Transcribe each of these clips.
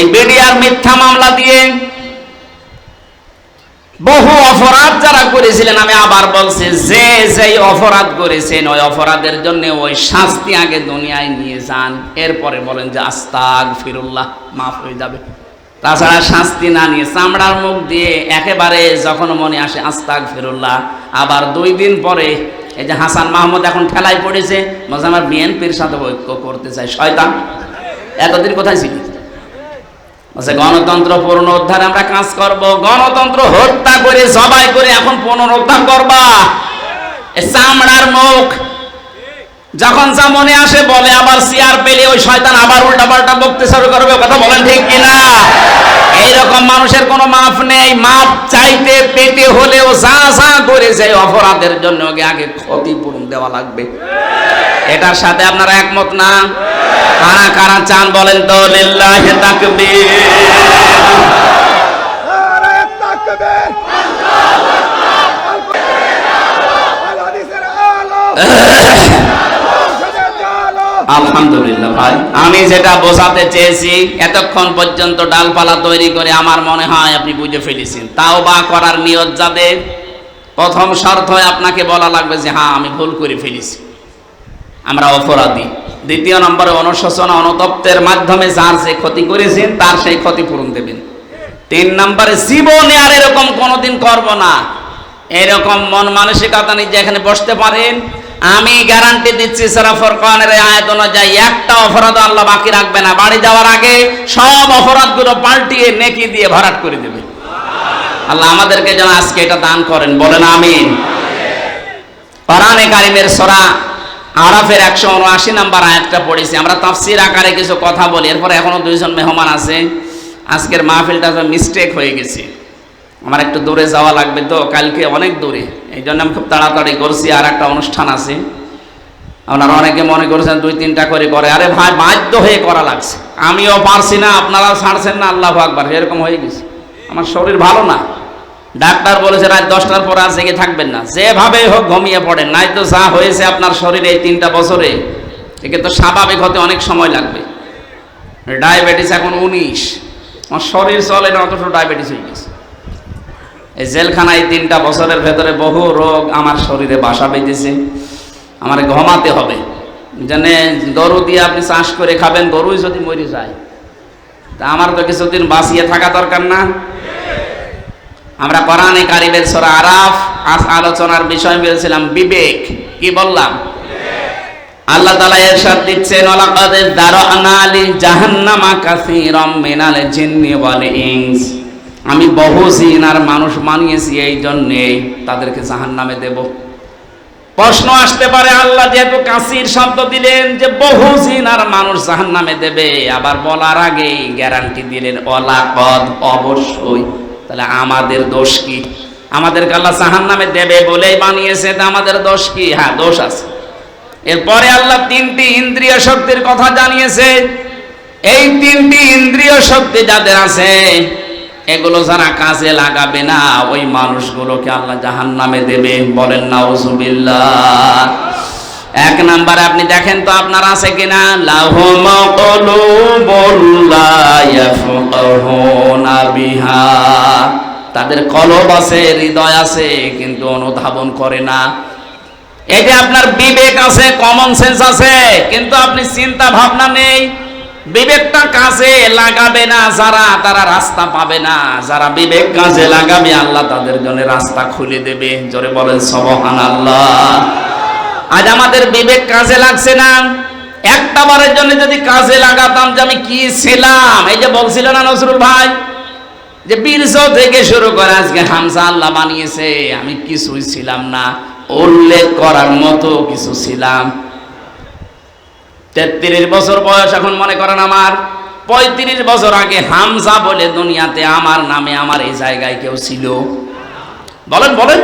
এই বিডিআর মিথ্যা মামলা দিয়ে বহু অপরাধ যারা করেছিলেন, আমি আবার বলছি, যে যেই অপরাধ করেছেন, ওই অপরাধের জন্য ওই শাস্তি আগে দুনিয়ায় নিয়ে যান। এরপরে বলেন যে আস্তাক ফিরুল্লাহ মাফ হয়ে যাবে। তাছাড়া শাস্তি না নিয়ে চামড়ার মুখ দিয়ে একেবারে যখন মনে আসে আস্তাক ফিরুল্লাহ আবার দুই দিন পরে এই যে হাসান মাহমুদ এখন ঠেলায় পড়েছে, বলছে, আমার বিএনপির সাথে ঐক্য করতে চাই, শয়তান। এতদিন কোথায় ছিলি? বলছে গণতন্ত্র পুনরুদ্ধার আমরা কাজ করব, গণতন্ত্র হত্যা করে জবাই করে এখন পুনরুদ্ধার করবা। চামড়ার মুখ যখন যা মনে আসে বলে আবার চেয়ার পেলে ওই শয়তান আবার উল্টা পাল্টা বকতে শুরু করবে কথা বলেন ঠিক কিনা এইরকম মানুষের কোনো মাপ নেই মাপ চাইতে পেতে হলেও যা যা করেছে অপরাধের জন্য আগে ক্ষতিপূরণ দেওয়া লাগবে এটার সাথে আপনারা একমত না কারা কারা চান বলেন তো লিল্লাহি তাকবীর আল হাদিসের আলো মুর্শিদের আলো আলহামদুলিল্লাহ ভাই। আমি যেটা বোঝাতে চেয়েছি, এতক্ষণ পর্যন্ত ডালপালা তৈরি করে আমার মনে হয় আপনি বুঝে ফেলেছেন। তাও বা করার নিয়ত যাদের প্রথম শর্ত হয় আপনাকে বলা লাগবে যে হ্যাঁ আমি ভুল করে ফেলেছি। আমরা অপরাধী। দ্বিতীয় নম্বরে, অনুশোচনা অনুতপ্তের মাধ্যমে যার যে ক্ষতি করেছেন, তার সেই ক্ষতিপূরণ দেবেন। তিন নম্বরে, জীবনে আর এরকম কোনোদিন করব না। এরকম মন মানসিকতা নিয়ে যে এখানে বসতে পারেন আমি গ্যারান্টি দিচ্ছি সারা ফরকানের আয়াত অনুযায়ী একটা অপরাধ আল্লাহ বাকি রাখবে না। বাড়ি যাওয়ার আগে সব অপরাধগুলো পাল্টিয়ে নেকি দিয়ে ভরাট করে দেবে। আল্লাহ আমাদেরকে যেন আজকে এটা দান করেন। বলেন আমিন। কোরআনে কারিমের সরা আরাফের একশো উনআশি নাম্বার আয়াতটা পড়েছি। আমরা তাফসির আকারে কিছু কথা বলি। এরপরে এখনও দুইজন মেহমান আছে। আজকের মাহফিলটা মিস্টেক হয়ে গেছে। আমার একটু দূরে যাওয়া লাগবে তো, কালকে অনেক দূরে। এই জন্য আমি খুব তাড়াতাড়ি করছি, আর একটা অনুষ্ঠান আছে। আপনারা অনেকে মনে করছেন দুই তিনটা করে করে। আরে ভাই, বাধ্য হয়ে করা লাগছে। আমিও পারছি না, আপনারাও ছাড়ছেন না, আল্লাহ আকবার, এরকম হয়ে গেছে। আমার শরীর ভালো না। ডাক্তার বলেছে, রাত দশটার পর আর জেগে থাকবেন না। যেভাবেই হোক ঘুমিয়ে পড়েন নাই তো যা হয়েছে আপনার শরীরে এই তিনটা বছরে, একে তো স্বাভাবিক হতে অনেক সময় লাগবে। ডায়াবেটিস এখন উনিশ। আমার শরীর চলে না, অথচ ডায়াবেটিস হয়ে গেছে। এই জেলখানায় তিনটা বছরের ভেতরে বহু রোগ আমার শরীরে বাসা বেঁধেছে। আমার ঘুমাতে হবে। জানে গরু দিয়ে আপনি চাষ করে খাবেন, গরুই যদি মরে যায়। তা আমার তো কিছুদিন বাঁচিয়ে থাকা দরকার না। আমরা কোরআনে কারিমের সূরা আরাফ আজ আলোচনার বিষয় বলেছিলাম, বিবেক। কি বললাম? আল্লাহ তাআলা ইরশাদ দিচ্ছেন, ওয়ালাকাদ দারানা লি জাহান্নামা কাসীরাম মিনাল জিন্নি ওয়াল ইনস আমি বহু জিন আর মানুষ মানিয়েছি, এই জন্যে তাদেরকে জাহান্নামে দেব। প্রশ্ন আসতে পারে, আল্লাহ যেহেতু কাসির শব্দ দিলেন যে বহু জিন আর মানুষ জাহান্নামে দেবে, আবার বলার আগেই গ্যারান্টি দিলেন অলাকদ অবশ্যই। তাহলে আমাদের দোষ কি? আমাদেরকে আল্লাহ জাহান্নামে দেবে বলেই বানিয়েছে আমাদের দোষ কি? হ্যাঁ দোষ আছে। এরপরে আল্লাহ তিনটি ইন্দ্রিয় শক্তির কথা জানিয়েছে। এই তিনটি ইন্দ্রিয় শক্তি যাদের আছে এগুলো যারা কাজে লাগাবে না, ওই মানুষগুলোকে আল্লাহ জাহান নামে দেবে। বলেন না ওজুবিল্লাহ এক নাম্বারে আপনি দেখেন তো আপনার আছে কিনা? লাহুম বিহা। তাদের কলব আছে, হৃদয় আছে, কিন্তু অনুধাবন করে না। এটা আপনার বিবেক আছে কমন সেন্স আছে, কিন্তু আপনি চিন্তা ভাবনা নেই। বিবেকটা কাজে লাগাবে না, যারা তারা রাস্তা পাবে না। যারা বিবেক কাজে লাগাবে, আল্লাহ তাদের জন্য রাস্তা খুলে দেবে। জোরে বলেন সবহান আল্লাহ আজ আমাদের বিবেক কাজে লাগছে না। একটা বারের জন্য যদি কাজে লাগাতাম যে আমি কি ছিলাম? এই যে বলছিল না নজরুল ভাই? যে বীরজ থেকে শুরু করে আজকে হামজা আল্লাহ বানিয়েছে। আমি কিছুই ছিলাম না। উল্লেখ করার মতো কিছু ছিলাম। তেত্রিশ বছর বয়স এখন মনে করেন আমার। পঁয়ত্রিশ বছর আগে হামজা বলে দুনিয়াতে আমার নামে আমার এই জায়গায় কেউ ছিল। বলেন বলেন।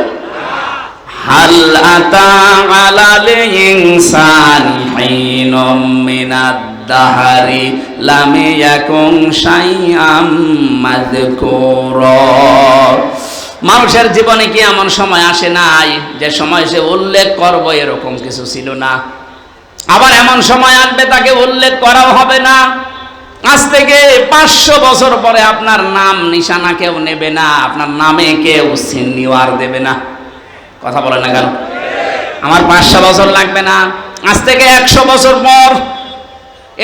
লাম মানুষের জীবনে কি এমন সময় আসে নাই? যে সময় সে উল্লেখ করব এরকম কিছু ছিল না। আবার এমন সময় আসবে, তাকে উল্লেখ করাও হবে না। আজ থেকে পাঁচশো বছর পরে আপনার নাম নিশানা কেউ নেবে না, আপনার নামে কেউ সিনিওয়ার দেবে না। কথা বলে না কেন? আমার পাঁচশো বছর লাগবে না। আজ থেকে একশো বছর পর,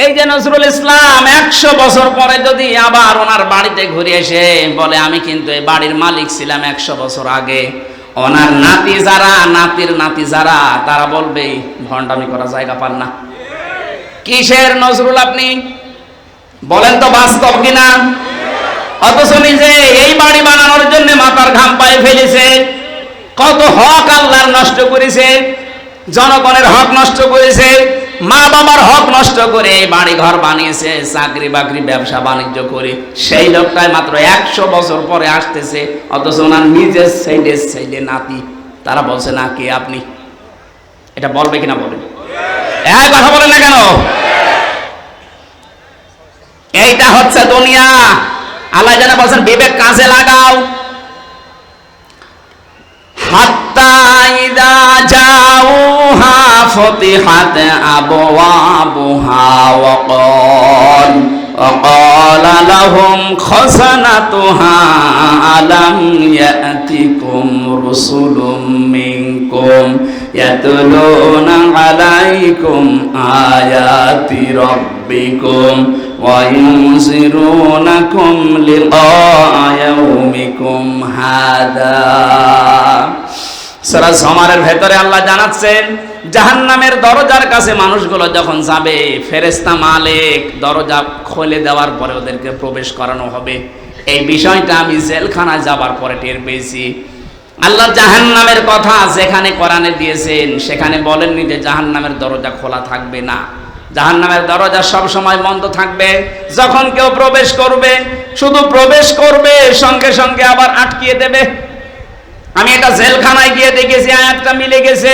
এই যে নজরুল ইসলাম, একশো বছর পরে যদি আবার ওনার বাড়িতে ঘুরে এসে বলে, আমি কিন্তু এই বাড়ির মালিক ছিলাম একশো বছর আগে। ওনার নাতি যারা, নাতির নাতি যারা, তারা বলবে, ভণ্ডামি করা জায়গা পান না। কিসের নজরুল আপনি? বলেন তো বাস্তব কিনা? অথচ নিজে এই বাড়ি বানানোর জন্য মাথার ঘাম পায়ে ফেলেছে। কত হক আল্লাহ নষ্ট করেছে, জনগণের হক নষ্ট করেছে। মা বাবার হক নষ্ট করে বাড়ি ঘর বানিয়েছে, চাকরি বাকরি, ব্যবসা বাণিজ্য করে। সেই লোকটাই মাত্র একশো বছর পরে আসতেছে, অথচ ওনার নিজের সাইডে সাইডে নাতি। তারা বলছে, না, কে আপনি? এটা বলবে কিনা বলেন? হ্যাঁ কথা বলেন না কেন? এইটা হচ্ছে দুনিয়া। আল্লাহ যেন বলছেন, বিবেক কাজে লাগাও। হাত্তা ইদা জাউহা ফতিহাত আবওয়াবুহা ওয়াকাল وقال لهم خزنتها ألم يأتكم رسل منكم يتلون عليكم آيات ربكم وينذرونكم لقاء يومكم هذا সূরা জমারের ভেতরে আল্লাহ জানাচ্ছেন জাহান্নামের দরজার কাছে মানুষগুলো যখন যাবে, ফেরেশতা মালিক দরজা খুলে দেওয়ার পরে ওদেরকে প্রবেশ করানো হবে। এই বিষয়টা আমি জেলখানায় যাবার পরে টের পেয়েছি। আল্লাহ জাহান্নামের কথা যেখানে কোরআনে দিয়েছেন, সেখানে বলেননি যে জাহান্নামের দরজা খোলা থাকবে না। জাহান্নামের দরজা সব সময় বন্ধ থাকবে। যখন কেউ প্রবেশ করবে, শুধু প্রবেশ করবে, সঙ্গে সঙ্গে আবার আটকিয়ে দেবে। আমি এটা জেলখানায় গিয়ে দেখেছি, আয়াতটা মিলে গেছে।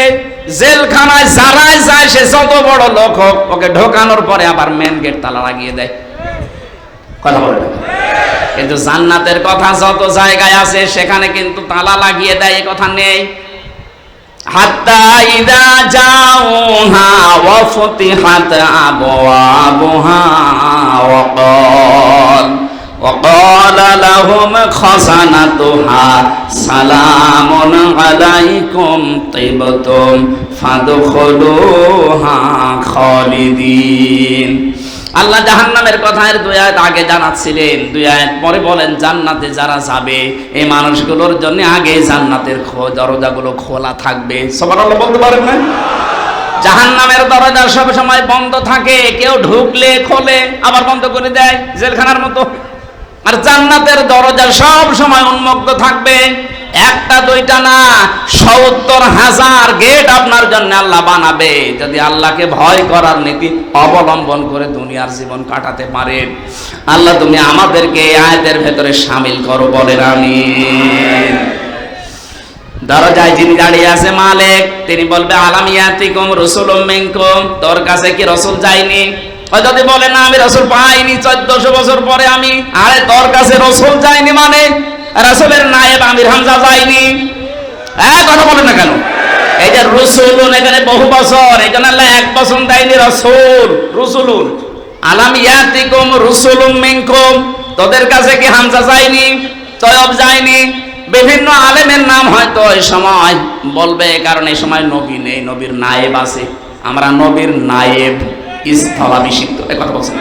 জেলখানায় যারাই যায়, সে যত বড় লোক হোক, ওকে ঢোকানোর পরে আবার মেন গেট তালা লাগিয়ে দেয়। কথা বলে কিন্তু জান্নাতের কথা যত জায়গায় আছে, সেখানে কিন্তু তালা লাগিয়ে দেয়, এ কথা নেই। হাত্তা ইদা জাউহা ওয়া ফুতিহাত আবওয়াবুহা وقال لهم خزنتها سلام عليكم طبتم فادخلوها خالدين আল্লাহ জাহান্নামের কথা এর দুই আয়াত আগে জানাচ্ছিলেন দুই আয়াত পরে বলেন জান্নাতে যারা যাবে এই মানুষগুলোর জন্য আগে জান্নাতের খো- দরজাগুলো খোলা থাকবে সবার আল্লাহ বলতে পারেন না জাহান্নামের দরজা সব সময় বন্ধ থাকে কেউ ঢুকলে খোলে আবার বন্ধ করে দেয় জেলখানার মতো আর জান্নাতের দরজা সব সময় উন্মুক্ত থাকবে। একটা, দুইটা না, সত্তর হাজার গেট আপনার জন্য আল্লাহ বানাবে। যদি আল্লাহকে ভয় করার নীতি অবলম্বন করে দুনিয়ার জীবন কাটাতে পারেন আল্লাহ, তুমি আমাদেরকে আয়াতের ভেতরে সামিল করো বলেন, আমিন। দরজায় যিনি দাঁড়িয়ে আছে মালিক, তিনি বলবে আলামিয়াতিকুম রসুলুম মিনকুম? তোর কাছে কি রসুল যায়নি? যদি বলে, না, আমি রসুল পাইনি, চোদ্দশো বছর পরে আমি, আরে তোর কাছে রসুল যায়নি মানে? রসুলের নায়েব আমির হামজা যায়নি হ্যাঁ কথা বলে না কেন? এই যে রসুলুন, এখানে বহু বছর এই জন্য আল্লাহ এক বছর দেয়নি রসুল, রসুলুন। আলাম ইয়াতিকুম রসুলুম মিনকুম, তোদের কাছে কি হামজা যায়নি, তয়ব যায়নি? বিভিন্ন আলেমের নাম হয়তো এই সময় বলবে, কারণ এই সময় নবী নেই, নবীর নায়েব আছে। আমরা নবীর নায়েব। স্থলাভিষিক্ত কথা বলছেন।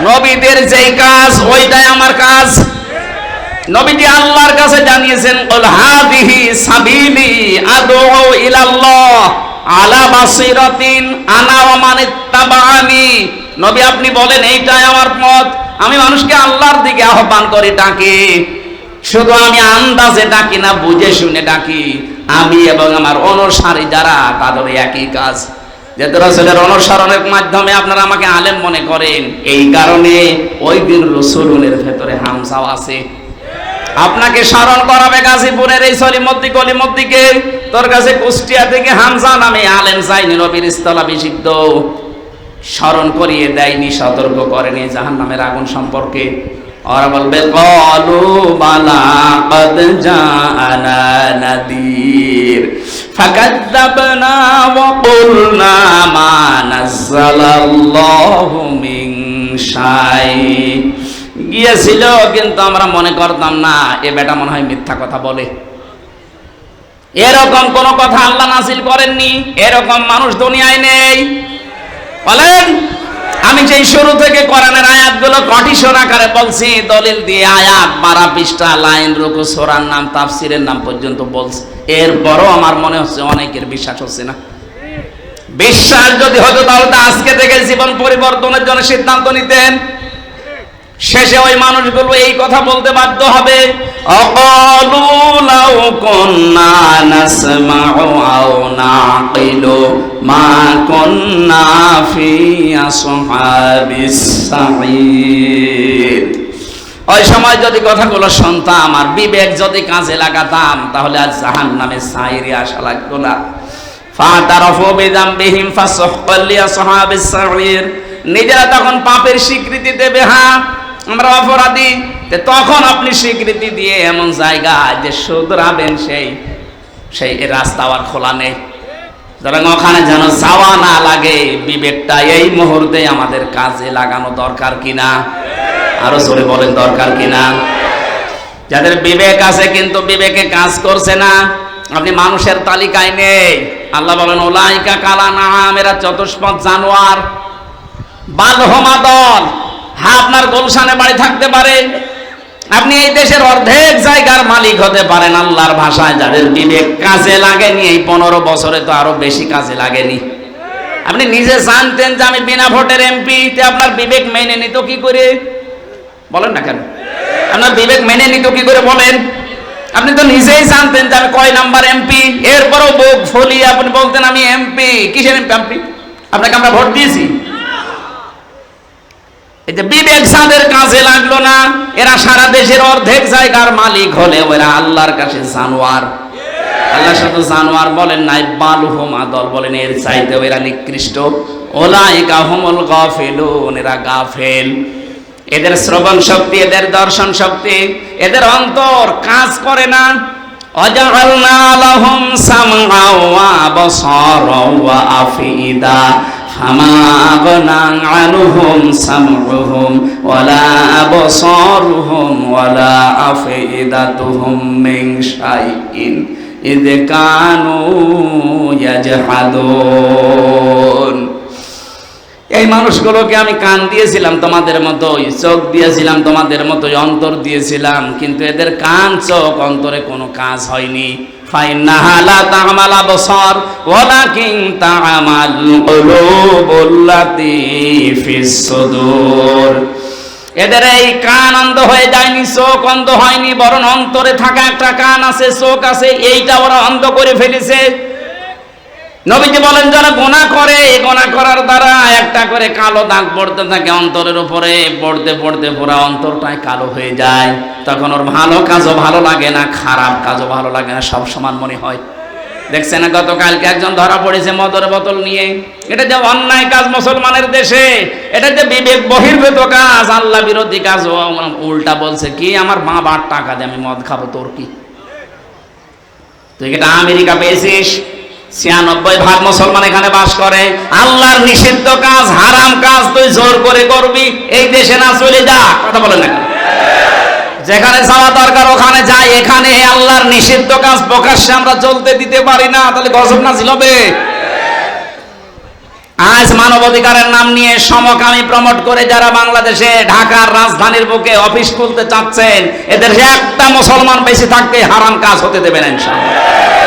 নবীদের যেই কাজ, ওইটাই আমার কাজ। নবীজি আল্লাহর কাছে জানিয়েছেন কুল হাদিহি সাবিলি আদউ ইলাল্লাহ আলা বাসিরাতিন আনা ওয়া মান ইত্তাবাআনি। নবী, আপনি বলেন, এইটাই আমার পথ। আমি মানুষকে আল্লাহর দিকে আহ্বান করে, ডাকি। শুধু আমি আন্দাজে ডাকি না, বুঝে শুনে ডাকি। আমি এবং আমার অনুসারী যারা তাদের একই কাজ। যেহেতু রসুলের অনুসরণের মাধ্যমে আপনারা আমাকে আলেম মনে করেন, এই কারণে ওই দিন রসুলের ভেতরে হামসাও আছে। আপনাকে স্মরণ করাবে গাজীপুরের এই সলিমদ্দি কলিমদ্দিকে তোর কাছে কুষ্টিয়া থেকে নামে আলেম নবীর স্থলাভিষিক্ত স্মরণ করিয়ে দেয়নি, সতর্ক করেনি জাহান নামের আগুন সম্পর্কে। বলবে, কলু বালা জানা فكذبنا وقلنا ما نزل الله من শাই গিয়েছিল কিন্তু আমরা মনে করতাম না এ বেটা মনে হয় মিথ্যা কথা বলে এরকম কোন কথা আল্লাহ নাসিল করেননি এরকম মানুষ দুনিয়ায় নেই বলেন আমি যেই শুরু থেকে কোরআনের আয়াতগুলো কন্ডিশন আকারে বলছি, দলিল দিয়ে আয়াত, বারা পৃষ্ঠা, লাইন, রুকু, সোরার নাম, তাফসিরের নাম পর্যন্ত বলছি। এরপরও আমার মনে হচ্ছে অনেকের বিশ্বাস হচ্ছে না। বিশ্বাস যদি হতো তাহলে আজকে থেকে জীবন পরিবর্তনের জন্য সিদ্ধান্ত নিতেন। শেষে ওই মানুষগুলো এই কথা বলতে বাধ্য হবে। ওই সময় যদি কথাগুলো শুনতাম আর বিবেক যদি কাজে লাগাতাম, তাহলে আজ জাহান নামে সাইরে আসা লাগতো না। নিজেরা তখন পাপের স্বীকৃতি দেবে হ্যাঁ? আমরা অপরাধী। তখন আপনি স্বীকৃতি দিয়ে এমন জায়গা যে শুধরাবেন সেই সেই রাস্তা আর খোলা নেই। সুতরাং ওখানে যেন যাওয়া না লাগে, বিবেকটা এই মুহূর্তে আমাদের কাজে লাগানো দরকার কিনা? আরও জোরে বলেন, দরকার কিনা? যাদের বিবেক আছে কিন্তু বিবেকে কাজ করছে না, আপনি মানুষের তালিকায় নেই। আল্লাহ বলেন ওলাইকা কালা নাম এরা চতুষ্পদ জানোয়ার বালহমা দল। হ্যাঁ আপনার গোলশানে বাড়ি থাকতে পারে। আপনি এই দেশের অর্ধেক জায়গার মালিক হতে পারেন আল্লাহর ভাষায়, যাদের বিবেক কাজে লাগেনি, এই পনেরো বছরে তো আরও বেশি কাজে লাগেনি। আপনি নিজে জানতেন যে আমি বিনা ভোটের এমপি তে আপনার বিবেক মেনে নিত কি করে? বলেন না কেন? আপনার বিবেক মেনে নিত কি করে বলেন? আপনি তো নিজেই জানতেন যে আমি কয় নাম্বার এমপি, এরপরও বুক ফলিয়ে আপনি বলতেন আমি এমপি। কিসের এমপি আপনাকে আমরা ভোট দিয়েছি। যে বিবেক যাদের কাজে লাগল না, এরা সারা দেশের অর্ধেক জায়গার মালিক হলে ওরা আল্লাহর কাছে জানোয়ার। আল্লাহ শুধু জানোয়ার বলেন নাই বলেন, এর এরা নিকৃষ্ট। এরা গাফেল। এদের শ্রবণ শক্তি, এদের দর্শন শক্তি, এদের অন্তর কাজ করে না। অজালনা লাহুম সামআ ওয়া আফিদা। ফামা আগনা আনহুম সামউহুম ওয়ালা আবসারুহুম ওয়ালা আফিদাতুহুম মিন শাইইন ইদ কানু ইয়াজহাদুন। এই মানুষগুলোকে আমি কান দিয়েছিলাম তোমাদের মতোই, চোখ দিয়েছিলাম তোমাদের মতোই, অন্তর দিয়েছিলাম, কিন্তু এদের কান, চোখ, অন্তরে কোনো কাজ হয়নি। এদের এই কান অন্ধ হয়ে যায়নি, চোখ অন্ধ হয়নি, বরং অন্তরে থাকা একটা কান আছে, চোখ আছে, এইটা ওরা অন্ধ করে ফেলেছে। নবীজি বলেন, যারা গোনা করে গোনা করার দ্বারা একটা করে কালো দাগ পড়তে থাকে অন্তরের উপরে, পড়তে পড়তে পুরো অন্তরটাই কালো হয়ে যায়। তখন ওর ভালো কাজও ভালো লাগে না, খারাপ কাজও ভালো লাগে না, সব সমান মনে হয়। দেখছে না, গতকালকে একজন ধরা পড়েছে মদর বোতল নিয়ে। এটা যে অন্যায় কাজ মুসলমানের দেশে, এটা যে বিবেক বহির্ভূত কাজ, আল্লাহ বিরোধী কাজ উল্টা বলছে, কি আমার মা বার টাকা দিয়ে আমি মদ খাব, তোর কি? তুই এটা আমেরিকা পেয়েছিস? ছিয়ানব্বই ভাগ মুসলমান এখানে বাস করে। আল্লাহর নিষিদ্ধ কাজ, হারাম কাজ, তুই জোর করে করবি, এই দেশে না চলে যা। কথা বলে না যেখানে যাওয়া দরকার, ওখানে যাই। এখানে আল্লাহর নিষিদ্ধ কাজ প্রকাশ্যে আমরা চলতে দিতে পারি না, তাহলে গজব নাজিল হবে। আজ মানবাধিকারের নাম নিয়ে সমকামী প্রমোট করে যারা বাংলাদেশে, ঢাকার রাজধানীর বুকে অফিস খুলতে চাচ্ছেন, এদের একটা মুসলমান বেশি থাকতে হারাম কাজ হতে দেবেন ইনশাআল্লাহ।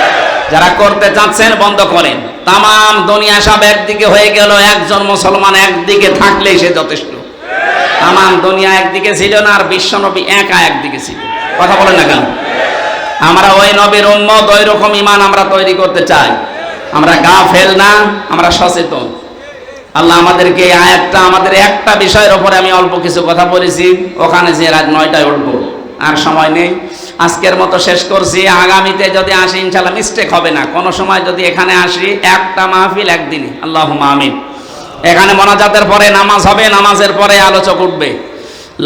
যারা করতে চাচ্ছেন, বন্ধ করেন। তাম দুনিয়া সব একদিকে হয়ে গেল, একজন মুসলমান একদিকে থাকলেই সে যথেষ্ট। তাম দুনিয়া একদিকে ছিল না, আর বিশ্বনবী একা একদিকে ছিল। কথা বলেন না কেন? আমরা ওই নবীর উম্মত, ওই রকম ইমান আমরা তৈরি করতে চাই। আমরা গা ফেল না, আমরা সচেতন। আল্লাহ আমাদেরকে আয়াতটা, আমাদের একটা বিষয়ের ওপরে আমি অল্প কিছু কথা বলেছি। ওখানে যে রাত নয়টায় উঠবো, আর সময় নেই। আজকের মতো শেষ করছি আগামীতে যদি আসি ইনশাল্লাহ মিস্টেক হবে না কোনো সময় যদি এখানে আসি একটা মাহফিল একদিনই আল্লাহ আমিন এখানে মোনাজাতের পরে নামাজ হবে নামাজের পরে আলোচক উঠবে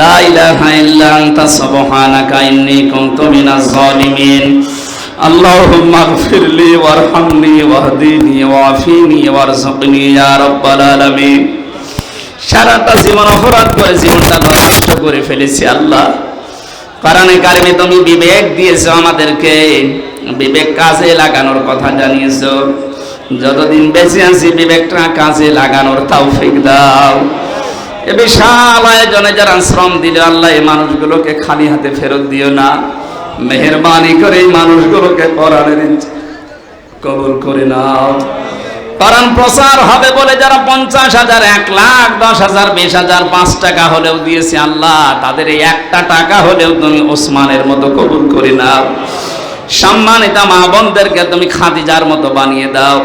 লা ইলাহা ইল্লা আনতা সুবহানাকা ইন্নী কুনতু মিনাজ জালিমিন اللهم اغفر لي وارحمني واهدني وعافيني وارزقني يا رب العالمين সারাটা জীবন অপরাধ করে জীবনটা নষ্ট করে ফেলেছি আল্লাহ কারণে কারণে তুমি বিবেক দিয়েছ আমাদেরকে। বিবেক কাজে লাগানোর কথা জানিয়েছো। যতদিন বেঁচে আছি, বিবেকটা কাজে লাগানোর তাও তৌফিক দাও। এ বিশাল আয়োজনে যারা শ্রম দিল আল্লাহ এই মানুষগুলোকে খালি হাতে ফেরত দিও না। মেহরবানি করে এই মানুষগুলোকে পরাণের কবুল করে নাও। কারণ প্রচার হবে বলে যারা পঞ্চাশ হাজার, এক লাখ, দশ হাজার, বিশ হাজার, পাঁচ টাকা হলেও দিয়েছে আল্লাহ, তাদের এই একটা টাকা হলেও তুমি ওসমানের মতো কবুল করে নাও। সম্মানিতা মা বোনদেরকে তুমি খাদিজার মতো বানিয়ে দাও।